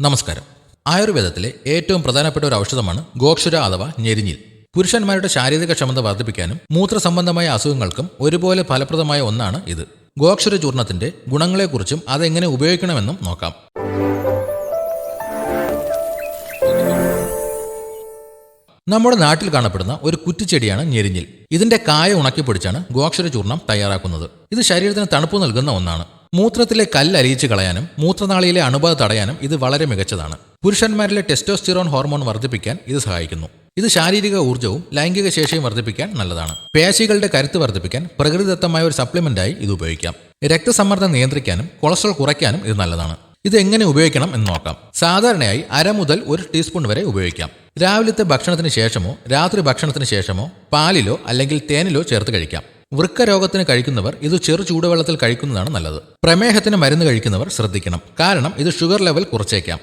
നമസ്കാരം. ആയുർവേദത്തിലെ ഏറ്റവും പ്രധാനപ്പെട്ട ഒരു ഔഷധമാണ് ഗോക്ഷുര അഥവാ ഞെരിഞ്ഞിൽ. പുരുഷന്മാരുടെ ശാരീരിക ക്ഷമത വർദ്ധിപ്പിക്കാനും മൂത്രസംബന്ധമായ അസുഖങ്ങൾക്കും ഒരുപോലെ ഫലപ്രദമായ ഒന്നാണ് ഇത്. ഗോക്ഷുര ചൂർണത്തിന്റെ ഗുണങ്ങളെക്കുറിച്ചും അതെങ്ങനെ ഉപയോഗിക്കണമെന്നും നോക്കാം. നമ്മുടെ നാട്ടിൽ കാണപ്പെടുന്ന ഒരു കുറ്റിച്ചെടിയാണ് ഞെരിഞ്ഞിൽ. ഇതിന്റെ കായ ഉണക്കിപ്പൊടിച്ചാണ് ഗോക്ഷര ചൂർണം തയ്യാറാക്കുന്നത്. ഇത് ശരീരത്തിന് തണുപ്പ് നൽകുന്ന ഒന്നാണ്. മൂത്രത്തിലെ കല്ല് അലിയിച്ച് കളയാനും മൂത്രനാളിയിലെ അണുബാധ തടയാനും ഇത് വളരെ മികച്ചതാണ്. പുരുഷന്മാരിലെ ടെസ്റ്റോസ്റ്റിറോൺ ഹോർമോൺ വർദ്ധിപ്പിക്കാൻ ഇത് സഹായിക്കുന്നു. ഇത് ശാരീരിക ഊർജവും ലൈംഗിക ശേഷിയും വർദ്ധിപ്പിക്കാൻ നല്ലതാണ്. പേശികളുടെ കരുത്ത് വർദ്ധിപ്പിക്കാൻ പ്രകൃതിദത്തമായ ഒരു സപ്ലിമെന്റായി ഇത് ഉപയോഗിക്കാം. രക്തസമ്മർദ്ദം നിയന്ത്രിക്കാനും കൊളസ്ട്രോൾ കുറയ്ക്കാനും ഇത് നല്ലതാണ്. ഇത് എങ്ങനെ ഉപയോഗിക്കണം എന്ന് നോക്കാം. സാധാരണയായി അര മുതൽ ഒരു ടീസ്പൂൺ വരെ ഉപയോഗിക്കാം. രാവിലത്തെ ഭക്ഷണത്തിന് ശേഷമോ രാത്രി ഭക്ഷണത്തിന് ശേഷമോ പാലിലോ അല്ലെങ്കിൽ തേനിലോ ചേർത്ത് കഴിക്കാം. വൃക്ക രോഗത്തിന് കഴിക്കുന്നവർ ഇത് ചെറു ചൂടുവെള്ളത്തിൽ കഴിക്കുന്നതാണ് നല്ലത്. പ്രമേഹത്തിന് മരുന്ന് കഴിക്കുന്നവർ ശ്രദ്ധിക്കണം. കാരണം ഇത് ഷുഗർ ലെവൽ കുറച്ചേക്കാം.